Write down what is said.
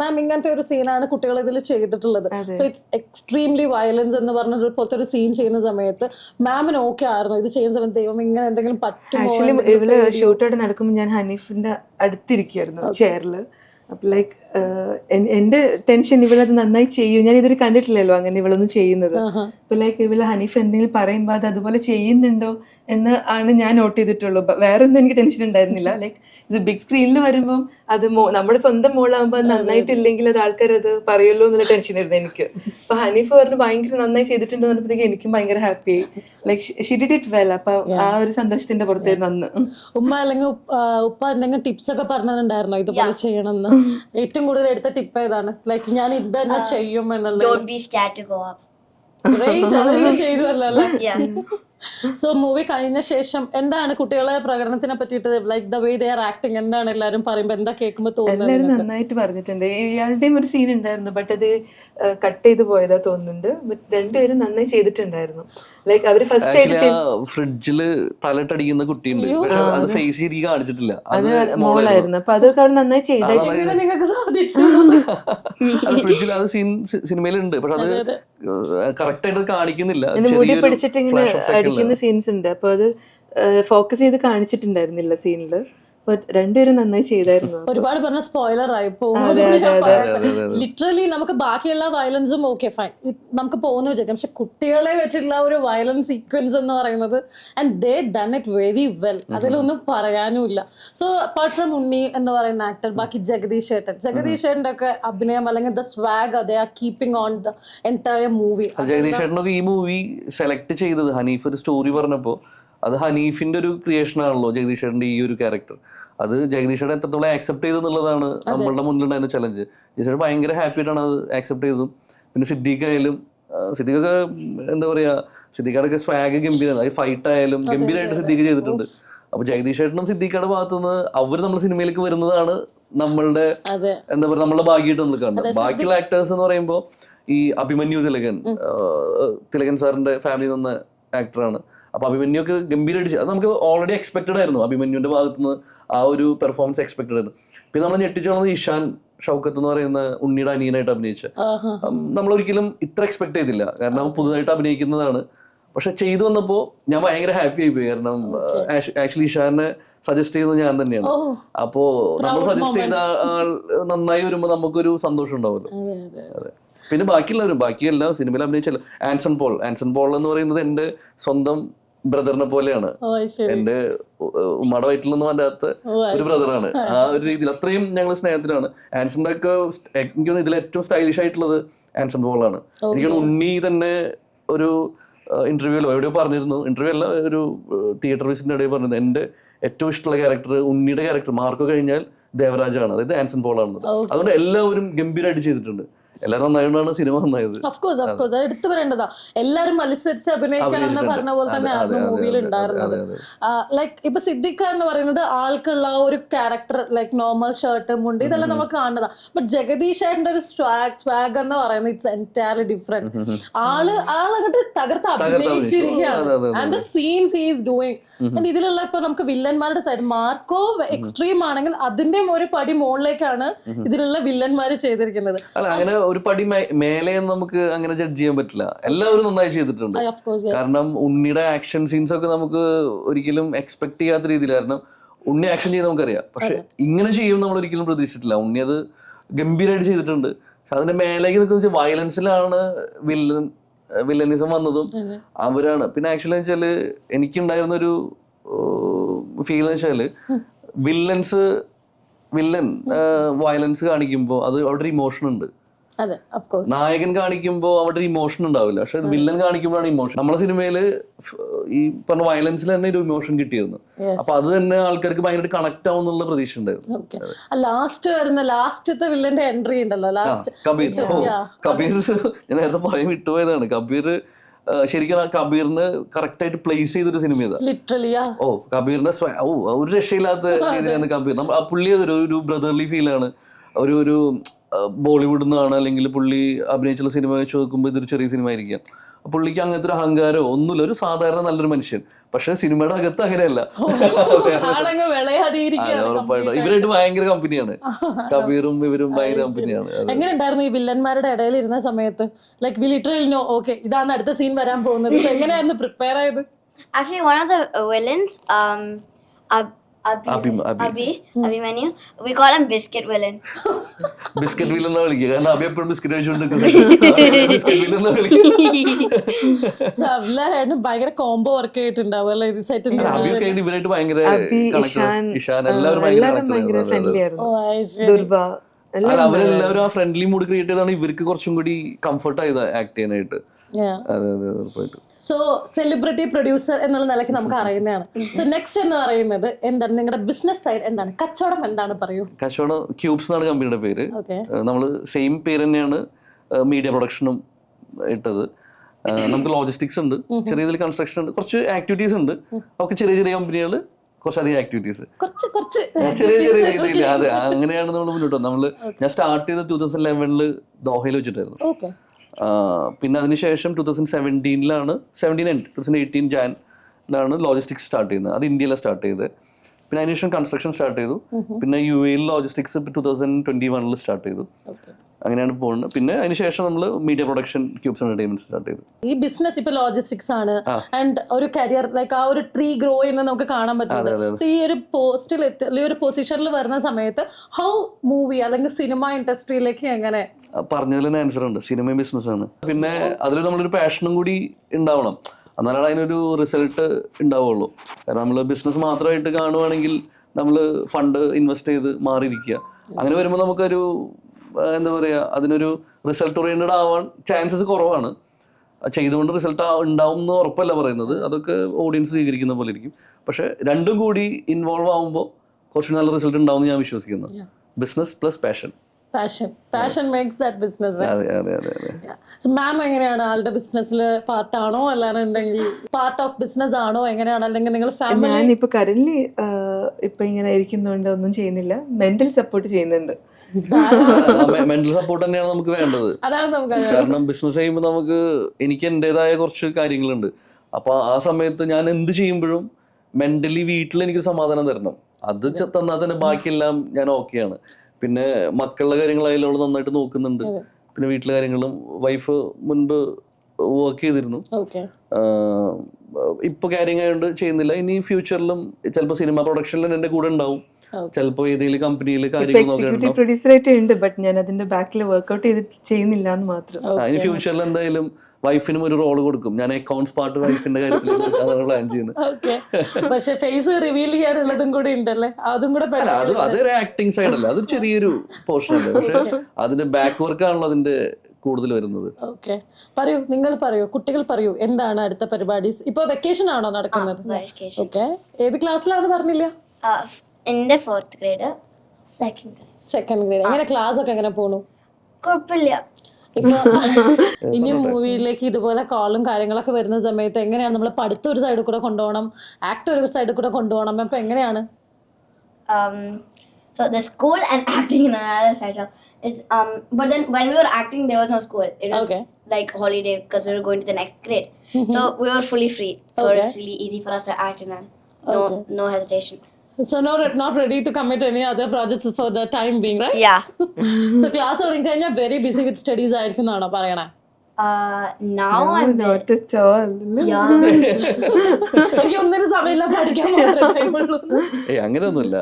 മാം ഇങ്ങനത്തെ ഒരു സീനാണ് കുട്ടികൾ ഇതിൽ ചെയ്തിട്ടുള്ളത്. സോ ഇറ്റ്സ് എക്സ്ട്രീംലി വയലൻസ് എന്ന് പറഞ്ഞ പോലത്തെ ഒരു സീൻ ചെയ്യുന്ന സമയത്ത് മാമിന് ഓക്കെ ആയിരുന്നു. ഇത് ചെയ്യുന്ന സമയത്ത് ദൈവം ഇങ്ങനെ എന്തെങ്കിലും പറ്റുമോ ഇവൾ? നടക്കുമ്പോൾ ഞാൻ ഹനീഫിന്റെ അടുത്തിരിക്കുന്നു ചെയറിൽ അപ്പൊ ലൈക്ക് എന്റെ ടെൻഷൻ ഇവളത് നന്നായി ചെയ്യും. ഞാൻ ഇതൊരു കണ്ടിട്ടില്ലല്ലോ അങ്ങനെ ഇവളൊന്നും ചെയ്യുന്നത്. അപ്പൊ ലൈക്ക് ഇവൾ ഹനീഫ് എന്തെങ്കിലും പറയുമ്പോ അത് അതുപോലെ ചെയ്യുന്നുണ്ടോ? എന്ന് ആണ് ഞാൻ നോട്ട് ചെയ്തിട്ടുള്ളൂ. വേറെ ഒന്നും എനിക്ക് ടെൻഷൻ ഉണ്ടായിരുന്നില്ല. ലൈക്ക് ഇത് ബിഗ് സ്ക്രീനിൽ വരുമ്പോൾ അത് മോ- നമ്മുടെ സ്വന്തം മോളാകുമ്പോൾ അത് നന്നായിട്ടില്ലെങ്കിൽ അത്. ആൾക്കാർ അത് പറയുമല്ലോ എന്നുള്ള ടെൻഷൻ ആയിരുന്നു എനിക്ക്. അപ്പൊ ഹനീഫ് പറഞ്ഞു ഭയങ്കര നന്നായി ചെയ്തിട്ടുണ്ട് പറഞ്ഞപ്പോഴത്തേക്ക് എനിക്കും ഭയങ്കര happy like she did it well അപ്പൊ ആ ഒരു സന്തോഷത്തിന്റെ പുറത്തായിരുന്നു അന്ന്. ഉമ്മ അല്ലെങ്കിൽ ഉപ്പ- എന്തെങ്കിലും ടിപ്സ് ഒക്കെ പറഞ്ഞിട്ടുണ്ടായിരുന്നോ ഇതുപോലെ ചെയ്യണമെന്ന്? ഏറ്റവും കൂടുതൽ എടുത്ത ടിപ്പ് ഏതാണ്? ലൈക്ക് ഞാൻ ഇത് തന്നെ ചെയ്യും എന്നുള്ളത്. ചെയ്തു be സോ മൂവി കഴിഞ്ഞ ശേഷം എന്താണ് കുട്ടികളെ പ്രകടനത്തിനെ പറ്റിയിട്ട് like the way they are acting എന്താണ് എല്ലാരും പറയുമ്പോ എന്താ കേൾക്കുമ്പോ തോന്നുന്നത് എല്ലാവരും നന്നായിട്ട് പറഞ്ഞിട്ടുണ്ട്. ഇയാളുടെയും ഒരു സീൻ ഉണ്ടായിരുന്നു ബട്ട് അത് കട്ട് ചെയ്തു പോയതാ തോന്നുന്നുണ്ട്. ബട്ട് രണ്ടുപേരും നന്നായി ചെയ്തിട്ടുണ്ടായിരുന്നു. ലൈക്ക് അവർ ഫസ്റ്റ് ഫ്രിഡ്ജിൽ തലട്ടടിക്കുന്ന കുട്ടിയുണ്ട്. പക്ഷെ അത് ഫേസ് കാണിച്ചിട്ടില്ല. അത് മോളായിരുന്നു. അപ്പൊ അതൊക്കെ അവൾ നന്നായി ചെയ്തായിട്ട് നിങ്ങൾക്ക് സാധിച്ചു. ഫ്രിഡ്ജിൽ അത് സീൻ സിനിമയിലുണ്ട് പക്ഷെ അത് കറക്റ്റ് ആയിട്ട് കാണിക്കുന്നില്ല. മുടി പിടിച്ചിട്ട് ഇങ്ങനെ അടിക്കുന്ന സീൻസ് ഉണ്ട്. അപ്പൊ അത് ഫോക്കസ് ചെയ്ത് കാണിച്ചിട്ടുണ്ടായിരുന്നില്ല സീനിൽ രണ്ടുപേരും നന്നായി ചെയ്തായിരുന്നു. ഒരുപാട് പറഞ്ഞ സ്പോയിലർ ആയി. ലിറ്ററലി നമുക്ക് ബാക്കിയുള്ള വയലൻസും ഓക്കെ ഫൈൻ നമുക്ക് പോകുന്നു വിചാരിക്കാം പക്ഷെ കുട്ടികളെ വെച്ചിട്ടുള്ള ഒരു വയലൻസ് സീക്വൻസ് എന്ന് പറയുന്നത് and they done it very well അതിലൊന്നും പറയാനുമില്ല. സോ അപ്പാർട്ട് ഫ്രം ഉണ്ണി എന്ന് പറയുന്ന ആക്ടർ ബാക്കി ജഗദീഷ് ഏട്ടൻ. ജഗദീഷ് ഏട്ടന്റെ ഒക്കെ അഭിനയം അല്ലെങ്കിൽ ദ സ്വാഗ് അതേ ആ keeping on the entire movie Jagadish ഏട്ടനൊക്കെ ഈ മൂവി സെലക്ട് ചെയ്തത് ഹനീഫ് ഒരു സ്റ്റോറി പറഞ്ഞപ്പോൾ അത് ഹനീഫിന്റെ ഒരു ക്രിയേഷൻ ആണല്ലോ ജഗദീഷേട്ടന്റെ ഈ ഒരു ക്യാരക്ടർ അത് ജഗദീഷേടെ എത്രത്തോളം ആക്സെപ്റ്റ് ചെയ്തു എന്നുള്ളതാണ് നമ്മളുടെ മുന്നിലുണ്ടായിരുന്ന ചലഞ്ച് ജഗദീഷ് ചേട്ടൻ ഭയങ്കര ഹാപ്പി ആയിട്ടാണ് അത് ആക്സെപ്റ്റ് ചെയ്തതും. പിന്നെ സിദ്ദീഖ് ആയാലും സിദ്ദീഖൊക്കെ എന്താ പറയാ സിദ്ദീഖാടൊക്കെ സ്വാഗ് ഗംഭീര അത് ഫൈറ്റ് ആയാലും ഗംഭീരമായിട്ട് സിദ്ദീഖ് ചെയ്തിട്ടുണ്ട്. അപ്പൊ ജഗദീഷ് ചേട്ടനും സിദ്ദീഖയുടെ ഭാഗത്തുനിന്ന് അവർ നമ്മുടെ സിനിമയിലേക്ക് വരുന്നതാണ് നമ്മളുടെ എന്താ പറയുക നമ്മളെ ഭാഗ്യമായിട്ട് നമ്മൾ കാണുന്നത്. ബാക്കിയുള്ള ആക്ടേഴ്സ് എന്ന് പറയുമ്പോൾ ഈ അഭിമന്യു തിലകൻ തിലകൻ സാറിന്റെ ഫാമിലി നിന്ന ആക്ടറാണ് അപ്പൊ അഭിമന്യു ഒക്കെ ഗംഭീരമായിട്ട് അത് നമുക്ക് ഓൾറെഡി എക്സ്പെക്റ്റഡ് ആയിരുന്നു. അഭിമന്യുവിന്റെ ഭാഗത്തു നിന്ന് ആ ഒരു പെർഫോമൻസ് എക്സ്പെക്റ്റഡ് ആയിരുന്നു. പിന്നെ നമ്മൾ ഞെട്ടിച്ചു വന്നത് ഇഷാൻ ഷൗക്കത്ത് എന്ന് പറയുന്ന ഉണ്ണിയുടെ അനിയനായിട്ട് അഭിനയിച്ച ഒരിക്കലും ഇത്ര എക്സ്പെക്ട് ചെയ്തില്ല. കാരണം പുതുതായിട്ട് അഭിനയിക്കുന്നതാണ്. പക്ഷെ ചെയ്തു വന്നപ്പോൾ ഞാൻ ഭയങ്കര ഹാപ്പി ആയിപ്പോയി കാരണം ആക്ച്വലി ഇഷാനെ സജസ്റ്റ് ചെയ്യുന്നത് ഞാൻ തന്നെയാണ്. അപ്പോൾ അപ്പോ നമ്മൾ സജസ്റ്റ് ചെയ്ത ആൾ നന്നായി വരുമ്പോൾ നമുക്കൊരു സന്തോഷം ഉണ്ടാവുമല്ലോ അതെ. അതെ. പിന്നെ ബാക്കിയുള്ളവരും ബാക്കിയെല്ലാം സിനിമയിൽ അഭിനയിച്ചല്ലോ. ആൻസൺ പോൾ. ആൻസൺ പോൾ എന്ന് പറയുന്നത് എന്റെ സ്വന്തം ബ്രദറിനെ പോലെയാണ്. എന്റെ ഉമ്മയുടെ വയറ്റിലൊന്നും വരാത്ത ഓ ഒരു ബ്രദറാണ്. ആ. ഒരു രീതിയിൽ അത്രയും ഞങ്ങൾ സ്നേഹത്തിലാണ്. ആൻസന്റെ ഒക്കെ എനിക്ക് ഇതിൽ ഏറ്റവും സ്റ്റൈലിഷ് ആയിട്ടുള്ളത് ആൻസൺ പോളാണ് എനിക്ക് ഉണ്ണി തന്നെ ഒരു ഇന്റർവ്യൂലോ എവിടെയോ പറഞ്ഞിരുന്നു. ഇന്റർവ്യൂ അല്ല ഒരു തിയേറ്റർ വിസിറ്റിന്റെ ഇടയിൽ പറഞ്ഞത് എന്റെ ഏറ്റവും ഇഷ്ടമുള്ള ക്യാരക്ടർ ഉണ്ണിയുടെ ക്യാരക്ടർ മാർക്ക് കഴിഞ്ഞാൽ ദേവരാജാണ്. അതായത് ആൻസൺ പോളാണ് അതുകൊണ്ട് എല്ലാവരും ഗംഭീരമായിട്ട് ചെയ്തിട്ടുണ്ട്. എല്ലാവരും നന്നായതുകൊണ്ടാണ് സിനിമ നന്നായത്. ഓഫ് കോഴ്സ് ഓഫ് കോഴ്സ് അത് എടുത്തു പറയേണ്ടതാ. എല്ലാരും മത്സരിച്ച് അഭിനയിക്കാമെന്ന് അഭിനയിച്ചിട്ടുണ്ട്. പറഞ്ഞ പോലെ തന്നെ ആയിരുന്നു മൂവിയിൽ ഉണ്ടായിരുന്നത്. ലൈക്ക് ഇപ്പൊ സിദ്ദിഖ് എന്ന് പറയുന്നത് ആൾക്കുള്ള ആ ഒരു ക്യാരക്ടർ ലൈക്ക് നോർമൽ ഷർട്ട് മുണ്ട് ഇതെല്ലാം നമ്മൾ കാണുന്നതാ. ബട്ട് ജഗദീഷ് ഏട്ടന്റെ ഒരു സ്വാഗ് സ്വാഗ് എന്ന് പറയുന്നത് ഇറ്റ്സ് എന്റയർലി ഡിഫറെന്റ് ആൾ ആളങ്ങോട്ട് തകർത്ത് അഭിനയിച്ചിരിക്കുകയാണ്. And the scenes he's doing and ഇതിലുള്ള ഇപ്പൊ നമുക്ക് വില്ലന്മാരുടെ സൈഡ് മാർക്കോ എക്സ്ട്രീം ആണെങ്കിൽ അതിന്റെ ഒരു പടി മുകളിലേക്കാണ് ഇതിലുള്ള വില്ലന്മാര് ചെയ്തിരിക്കുന്നത്. അല്ല അങ്ങനെ ഒരു പടി മേലെ നമുക്ക് അങ്ങനെ ജഡ്ജ് ചെയ്യാൻ പറ്റില്ല. എല്ലാവരും നന്നായി ചെയ്തിട്ടുണ്ട്. കാരണം ഉണ്ണിയുടെ ആക്ഷൻ സീൻസ് ഒക്കെ നമുക്ക് ഒരിക്കലും എക്സ്പെക്ട് ചെയ്യാത്ത രീതിയിൽ കാരണം ഉണ്ണി ആക്ഷൻ ചെയ്ത് നമുക്കറിയാം. പക്ഷെ ഇങ്ങനെ ചെയ്യും നമ്മൾ ഒരിക്കലും പ്രതീക്ഷിച്ചിട്ടില്ല. ഉണ്ണി അത് ഗംഭീരമായിട്ട് ചെയ്തിട്ടുണ്ട്. പക്ഷെ അതിന്റെ മേലേക്ക് നിൽക്കുന്ന വെച്ചാൽ വയലൻസിലാണ് വില്ലൻ വില്ലനിസം വന്നതും അവരാണ്. പിന്നെ ആക്ച്വലി വെച്ചാൽ എനിക്കുണ്ടായിരുന്ന ഒരു ഫീൽ എന്ന് വെച്ചാൽ വില്ലൻസ് വില്ലൻ വയലൻസ് കാണിക്കുമ്പോൾ അത് അവിടെ ഒരു ഇമോഷൻ ഉണ്ട്. നായകൻ കാണിക്കുമ്പോൾ അവിടെ ഒരു ഇമോഷൻ ഉണ്ടാവില്ല. പക്ഷെ വില്ലൻ കാണിക്കുമ്പോഴാണ് ഇമോഷൻ നമ്മളെ സിനിമയിൽ ഈ പറഞ്ഞ വയലൻസിൽ തന്നെ ഒരു ഇമോഷൻ കിട്ടിയിരുന്നു. അപ്പൊ അത് തന്നെ ആൾക്കാർക്ക് ഭയങ്കരമായിട്ട് കണക്ട് ആവും എന്നുള്ള പ്രതീക്ഷ ഉണ്ടായിരുന്നു. ലാസ്റ്റ് വരുന്ന ലാസ്റ്റത്തെ വില്ലന്റെ എൻട്രി ഉണ്ടല്ലോ ലാസ്റ്റ് കബീർ. കബീർ. ഞാൻ നേരത്തെ പറയാൻ വിട്ടുപോയതാണ്. കബീർ ശരിക്കും ആ കബീറിന് കറക്റ്റ് ആയിട്ട് പ്ലേസ് ചെയ്തൊരു സിനിമ ലിറ്ററലി ഓ കബീറിന്റെ ഒരു രക്ഷയില്ലാത്ത രീതിയിലാണ് കബീർ. നമ്മൾ ആ പുള്ളി അതൊരു ഒരു ബ്രദർലി ഫീലാണ് ഒരു ഒരു ബോളിവുഡിൽ നിന്നാണ് അല്ലെങ്കിൽ പുള്ളി അഭിനയിച്ചുള്ള സിനിമ വെച്ച് നോക്കുമ്പോൾ ഇതൊരു ചെറിയ സിനിമ ആയിരിക്കാം പുള്ളിക്ക് അങ്ങനത്തെ ഒരു അഹങ്കാരമോ ഒന്നുമില്ല. ഒരു സാധാരണ നല്ലൊരു മനുഷ്യൻ. പക്ഷെ സിനിമയുടെ അകത്ത് അങ്ങനെയല്ല. ഇവരായിട്ട് ഭയങ്കര കമ്പനിയാണ്. കബീറും ഇവരും ഭയങ്കര കമ്പനിയാണ്. എങ്ങനെയുണ്ടായിരുന്നു എങ്ങനെ ഉണ്ടായിരുന്നു ഈ വില്ലന്മാരുടെ ഇടയിൽ ഇരുന്ന സമയത്ത്? Like we literally no okay ഇതാണ് അടുത്ത സീൻ വരാൻ പോകുന്നത്. എങ്ങനെയായിരുന്നു പ്രിപ്പയർ ആയത്? Actually one of the uh, Abhi- Abhi. Biscuit Abhimanyu, we call him Biscuit Villain. Biscuit villain എന്നാ വിളിക്കുക. കാരണം അഭി എപ്പോഴും ബിസ്ക്കറ്റ് കഴിച്ചുകൊണ്ടിരിക്കുന്നത് ബിസ്ക്കറ്റ് വില്ലൻ എന്നാ വിളിക്കുക. So എല്ലാവരും ഭയങ്കര കോംബോ വർക്ക് ചെയ്തിട്ടുണ്ടാവും അല്ലേ? ഇത് സെറ്റിന്റെ അഭിയൊക്കെ ആയിട്ട് ഇവരായിട്ട് ഭയങ്കര അബി ഇഷാൻ എല്ലാവരും ഭയങ്കര ദുർബ. അല്ല എല്ലാവരും അവരെല്ലാവരും ആ ഫ്രണ്ട്ലി മൂഡ് ക്രിയേറ്റ് ചെയ്താണ് ഇവർക്ക് കുറച്ചും കൂടി കംഫർട്ട് ആയത് ആക്ട് ചെയ്യാനായിട്ട്. അതെ അതെ ഉറപ്പായിട്ടും. സോ സെലിബ്രിറ്റി പ്രൊഡ്യൂസർ എന്നുള്ള നിലയ്ക്ക് നമുക്ക് അറിയുന്നതാണ്. സോ നെക്സ്റ്റ് എന്ന് പറയുന്നത് എന്താണ്? നിങ്ങളുടെ ബിസിനസ് സൈഡ് എന്താണ്? കച്ചവടം എന്താണ് പറയൂ? കച്ചവടം ക്യൂബ്സ് എന്നാണ് കമ്പനിയുടെ പേര്. നമ്മൾ സെയിം പേര് തന്നെയാണ് മീഡിയ പ്രൊഡക്ഷനും ഇട്ടത്. നമുക്ക് ലോജിസ്റ്റിക്സ് ഉണ്ട്. ചെറിയ രീതിയിൽ കൺസ്ട്രക്ഷൻ ഉണ്ട്. കുറച്ച് ആക്ടിവിറ്റീസ് ഉണ്ട്. ഒക്കെ ചെറിയ ചെറിയ കമ്പനികൾ കുറച്ചധികം ആക്ടിവിറ്റീസ് ചെറിയ ചെറിയ രീതിയിൽ. അതെ അങ്ങനെയാണ് നമ്മൾ മുന്നോട്ട് നമ്മൾ ഞാൻ സ്റ്റാർട്ട് ചെയ്തത് ടൂ തൗസൻഡ് ലെവനിൽ ദോഹയിൽ വെച്ചിട്ടായിരുന്നു. പിന്നെ അതിനുശേഷം two thousand സെവന്റീനിലാണ് seventeen end two thousand eighteen ജാനിലാണ് logistics start ചെയ്യുന്നത്. അത് ഇന്ത്യയിലാണ് സ്റ്റാർട്ട് ചെയ്തത്. പിന്നെ അതിനുശേഷം കൺസ്ട്രക്ഷൻ സ്റ്റാർട്ട് ചെയ്തു. പിന്നെ യു എയിൽ ലോജിസ്റ്റിക്സ് ടൂ തൗസൻഡ് ട്വന്റി വണ്ണിൽ സ്റ്റാർട്ട് ചെയ്തു അങ്ങനെയാണ് പോകുന്നത്. പിന്നെ അതിനുശേഷം നമ്മൾ media production Cubes entertainment start ചെയ്തു. ഈ ബിസിനസ് ഇപ്പൊ ലോജിസ്റ്റിക്സ് ആണ്. ആൻഡ് ഒരു കരിയർ ലൈക്ക് ആ ഒരു ട്രീ ഗ്രോ ചെയ്യുന്നത് നമുക്ക് കാണാൻ അതെ, സോ ഈ ഒരു പോസ്റ്റിൽ എത്തി അല്ലെങ്കിൽ ഒരു പൊസിഷനിൽ വരുന്ന സമയത്ത് ഹൗ മൂവി അല്ലെങ്കിൽ സിനിമ ഇൻഡസ്ട്രിയിലേക്ക് എങ്ങനെ? പറഞ്ഞതിൽ തന്നെ ആൻസർ ഉണ്ട്. സിനിമയും ബിസിനസ്സാണ് പിന്നെ അതിൽ നമ്മളൊരു പാഷനും കൂടി ഉണ്ടാവണം. എന്നാലാണ് അതിനൊരു റിസൾട്ട് ഉണ്ടാവുള്ളൂ. കാരണം നമ്മൾ ബിസിനസ് മാത്രമായിട്ട് കാണുവാണെങ്കിൽ നമ്മൾ ഫണ്ട് ഇൻവെസ്റ്റ് ചെയ്ത് മാറിയിരിക്കുക. അങ്ങനെ വരുമ്പോൾ നമുക്കൊരു എന്താ പറയുക അതിനൊരു റിസൾട്ട് ഓറിയന്റഡ് ആവാൻ ചാൻസസ് കുറവാണ്. ചെയ്തുകൊണ്ട് റിസൾട്ട് ഉണ്ടാവും എന്ന് ഉറപ്പല്ല പറയുന്നത്. അതൊക്കെ ഓഡിയൻസ് സ്വീകരിക്കുന്ന പോലെ ഇരിക്കും. പക്ഷേ രണ്ടും കൂടി ഇൻവോൾവ് ആവുമ്പോൾ കുറച്ച് നല്ല റിസൾട്ട് ഉണ്ടാവും എന്ന് ഞാൻ വിശ്വസിക്കുന്നു. Business plus passion passion passion makes that business അതെ അതെ അതെ അതെ. സോ മാം എങ്ങനെയാണ് ആളുടെ ബിസിനസ്സിൽ പാർട്ടാണോ അല്ലാന്നുണ്ടെങ്കിൽ പാർട്ട് ഓഫ് ബിസിനസ് ആണോ? എങ്ങനെയാണ്? അല്ലെങ്കിൽ നിങ്ങൾ ഫാമിലി ഞാൻ ഇപ്പൊ കറന്റ് ഇപ്പൊ ഇങ്ങനെ ഇരിക്കുന്നോണ്ട് ഒന്നും ചെയ്യുന്നില്ല. മെന്റൽ സപ്പോർട്ട് ചെയ്യുന്നുണ്ട്. മെന്റൽ സപ്പോർട്ട് തന്നെയാണ് നമുക്ക് വേണ്ടത്. അതാണ് നമുക്ക് കാരണം ബിസിനസ് ചെയ്യുമ്പോൾ നമുക്ക് എനിക്ക് എന്റെതായ കുറച്ച് കാര്യങ്ങളുണ്ട്. അപ്പൊ ആ സമയത്ത് ഞാൻ എന്ത് ചെയ്യുമ്പോഴും മെന്റലി വീട്ടിൽ എനിക്ക് സമാധാനം തരണം. അത് തന്നാൽ തന്നെ ബാക്കിയെല്ലാം ഞാൻ ഓക്കെയാണ് പിന്നെ മക്കളുടെ കാര്യങ്ങളായാലും അവൾ നന്നായിട്ട് നോക്കുന്നുണ്ട്. പിന്നെ വീട്ടിലെ കാര്യങ്ങളും വൈഫ് മുൻപ് വർക്ക് ചെയ്തിരുന്നു. ഓക്കെ ഇപ്പൊ കാര്യങ്ങൾ ആയതുകൊണ്ട് ചെയ്യുന്നില്ല. ഇനി ഫ്യൂച്ചറിലും ചിലപ്പോൾ സിനിമ പ്രൊഡക്ഷനിലും എന്റെ കൂടെ ഉണ്ടാവും. ചിലപ്പോ ചിലപ്പോൾ ഏതെങ്കിലും കമ്പനിയിൽ കാര്യങ്ങൾ ഉണ്ട് ബട്ട് ഞാൻ അതിന്റെ ബാക്കിൽ വർക്ക്ഔട്ട് ചെയ്ത് ചെയ്യുന്നില്ല എന്ന് മാത്രം ഇനി ഫ്യൂച്ചറിൽ എന്തായാലും വൈഫിനും ഒരു റോൾ കൊടുക്കും. ഞാൻ അക്കൗണ്ട്സ് പാർട്ട് വൈഫിന്റെ കാര്യത്തിൽ അതാണ് പ്ലാൻ ചെയ്യുന്നത്. ഓക്കെ പക്ഷെ ഫേസ് റിവീൽ ചെയ്യാനുള്ളതും കൂടി ഉണ്ടല്ലേ? അതും കൂടെ അല്ല അത് അതൊരു ആക്ടിങ് സൈഡ് അല്ല. അതൊരു ചെറിയൊരു പോർഷൻ അല്ലേ? പക്ഷെ അതിന്റെ ബാക്ക് വർക്ക് ആണല്ലോ അതിന്റെ കൂടുതൽ വരുന്നത്. ഓക്കെ പറയൂ നിങ്ങൾ പറയൂ കുട്ടികൾ പറയൂ എന്താണ് അടുത്ത പരിപാടി? ഇപ്പൊ വെക്കേഷൻ ആണോ നടക്കുന്നത്. ഓക്കെ ഏത് ക്ലാസ്സിലാന്ന് പറഞ്ഞില്ല? എന്റെ fourth grade the grade grade, second second grade എങ്ങനെ ക്ലാസ് ഒക്കെ എങ്ങനെ പോണു? കുഴപ്പമില്ല. ഇപ്പൊ ഇനി മൂവിയിലേക്ക് ഇതുപോലെ കോളും കാര്യങ്ങളൊക്കെ വരുന്ന സമയത്ത് എങ്ങനെയാണ് നമ്മൾ പഠിത്തം ഒരു സൈഡിൽ കൂടെ കൊണ്ടുപോകണം ആക്ട് ഒരു സൈഡിൽ കൂടെ കൊണ്ടുപോകണം അപ്പൊ എങ്ങനെയാണ് Um, so the school and acting in another side. So it's um, but then when we were acting, there was no school. It was Okay. like holiday because we were going to the next grade. So we were fully free. So Okay. it's really easy for us to act and no Okay. no hesitation. So no not ready to commit any other projects for the time being right Yeah. So class തുടങ്ങി കഴിഞ്ഞാൽ very busy with studies ആയിരിക്കും എന്നാണോ പറയണേ? Uh, now I'm not at all yeah. എനിക്ക് ഒന്നിനും സമയമില്ല പഠിക്കാൻ മാത്രമേ ടൈമുള്ളൂ. ഏയ് അങ്ങനെയൊന്നുമില്ല.